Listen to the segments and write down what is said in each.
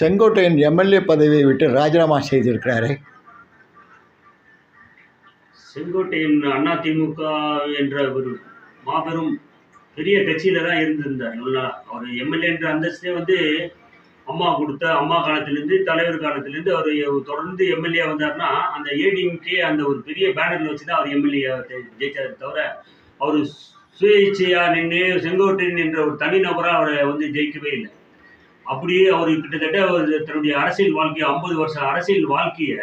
Sengottaiyan MLA பதவியை விட்டு ராஜினாமா செய்திருக்கிறாரே. செங்கோட்டையன் அண்ணா திமுக என்ற ஒரு மாபெரும் பெரிய கட்சியில தான் இருந்திருந்தார். இவ்வளோ அவர் எம்எல்ஏ என்ற அந்தஸ்தே வந்து அம்மா கொடுத்த அம்மா காலத்திலேருந்து தலைவர் காலத்திலேருந்து அவர் தொடர்ந்து எம்எல்ஏ வந்தார்னா அந்த ஏடிஎம்கே அந்த ஒரு பெரிய பேனர்ல வச்சு தான் அவர் எம்எல்ஏ ஜெயிச்சாரு தவிர அவர் சுயேட்சையா நின்று செங்கோட்டையன் என்ற ஒரு தனிநபராக அவரை வந்து ஜெயிக்கவே இல்லை. அப்படியே அவர் கிட்டத்தட்ட அவர் தன்னுடைய அரசியல் வாழ்க்கையை ஐம்பது வருஷம் அரசியல் வாழ்க்கையை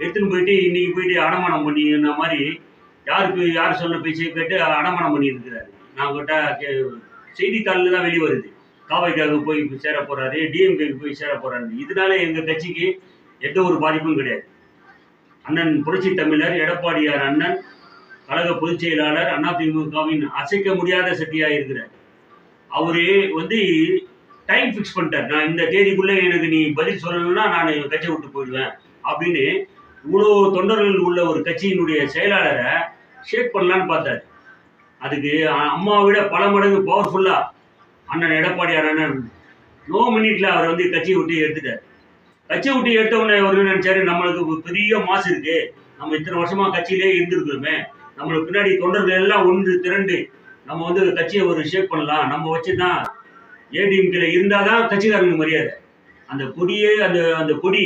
எடுத்துன்னு போயிட்டு இன்னைக்கு போயிட்டு அடமானம் பண்ணின மாதிரி யாருக்கு யார் சொன்ன பேச்சை கேட்டு அடமானம் பண்ணியிருக்கிறாரு. நான் கிட்ட செய்தித்தாளில் தான் வெளியே வருது காவைக்காக போய் சேர போகிறாரு டிஎம்கேக்கு போய் சேர போகிறாரு இதனால எங்கள் கட்சிக்கு எந்த ஒரு பாதிப்பும் கிடையாது. அண்ணன் புரட்சி தமிழர் எடப்பாடியார் அண்ணன் கழக பொதுச் செயலாளர் அதிமுகவின் அசைக்க முடியாத சக்தியாக இருக்கிறார். அவரு வந்து டைம் ஃபிக்ஸ் பண்ணிட்டார். நான் இந்த தேதிக்குள்ளே எனக்கு நீ பதில் சொல்லணும்னா நான் கட்சியை விட்டு போயிடுவேன் அப்படின்னு இவ்வளோ தொண்டர்கள் உள்ள ஒரு கட்சியினுடைய செயலாளரை ஷேக் பண்ணலான்னு பார்த்தாரு. அதுக்கு அம்மாவை விட பல மடங்கு பவர்ஃபுல்லாக அண்ணன் எடப்பாடியார் அண்ணன் நோ மினிட்ல அவர் வந்து கட்சியை விட்டு எடுத்துட்டார். கட்சியை விட்டு எடுத்த உடனே அவர் என்ன நினைச்சாரு? நம்மளுக்கு பெரிய மாசு இருக்கு. நம்ம இத்தனை வருஷமா கட்சியிலே இருந்திருக்கிறோமே. நம்மளுக்கு பின்னாடி தொண்டர்கள் எல்லாம் ஒன்று திரண்டு நம்ம வந்து கட்சியை ஒரு ஷேப் பண்ணலாம். நம்ம வச்சு தான் ஏடிஎம்கில் இருந்தால் தான் கட்சிக்காரங்க மரியாதை. அந்த கொடியே அந்த அந்த கொடி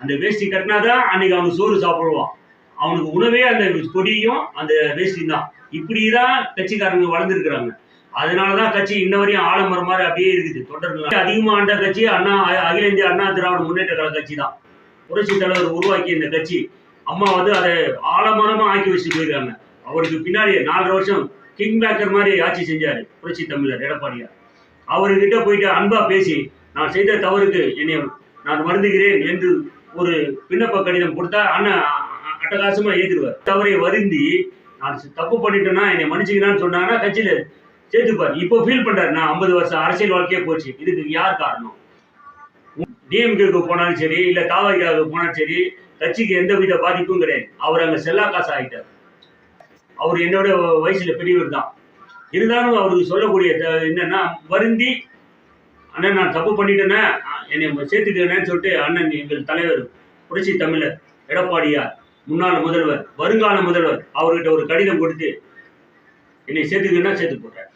அந்த வேஷ்டி கட்டினாதான் அன்னைக்கு அவனுக்கு சோறு சாப்பிடுவான். அவனுக்கு உணவே அந்த கொடியும் அந்த வேஷ்டி தான். இப்படி தான் கட்சிக்காரங்க வளர்ந்துருக்குறாங்க. அதனால தான் கட்சி இன்ன வரையும் ஆலமரம் மாதிரி அப்படியே இருக்குது. தொடர்கள் அதிகமாக ஆண்ட கட்சி அண்ணா அகில இந்திய அண்ணா திராவிட முன்னேற்ற கழக கட்சி தான். புரட்சி தலைவர் உருவாக்கிய இந்த கட்சி அம்மா வந்து அதை ஆலமரமா ஆக்கி வச்சுட்டு போயிருக்காங்க. அவருக்கு பின்னாடி நாலரை வருஷம் கிங் பேக்கர் மாதிரி ஆட்சி செஞ்சாரு புரட்சி தமிழர் எடப்பாடியார். அவர்கிட்ட போயிட்டு அன்பா பேசி நான் செய்த தவறுக்கு என்னை நான் வருந்துகிறேன் என்று ஒரு விண்ணப்ப கடிதம் கொடுத்தா அண்ணன் அட்டகாசமா ஏத்துருவார் தவறை வருந்தி நான் தப்பு பண்ணிட்டேன்னா என்னை மன்னிச்சுக்கிறான்னு சொன்னாங்கன்னா கட்சியில சேர்த்துப்பார். இப்போ ஃபீல் பண்றாரு நான் ஐம்பது வருஷம் அரசியல் வாழ்க்கையே போச்சு. இதுக்கு யார் காரணம்? டிஎம்கேக்கு போனாலும் சரி இல்ல தாவரிக்காவுக்கு போனாலும் சரி கட்சிக்கு எந்த வித பாதிப்பும் கிடையாது. அவர் அங்க செல்லா காசு ஆகிட்டார் அவர் என்னோட வயசுல பெரியவர் தான். இருந்தாலும் அவருக்கு சொல்லக்கூடிய என்னன்னா வருந்தி அண்ணன் நான் தப்பு பண்ணிட்டேனே என்னை சேர்த்துக்கிறேன்னு சொல்லிட்டு அண்ணன் எங்கள் தலைவர் புரட்சி தமிழர் எடப்பாடியார் முன்னாள் முதல்வர் வருங்கால முதல்வர் அவர்கிட்ட ஒரு கடிதம் கொடுத்து என்னை சேர்த்துக்கிறேன்னா சேர்த்து போட்டார்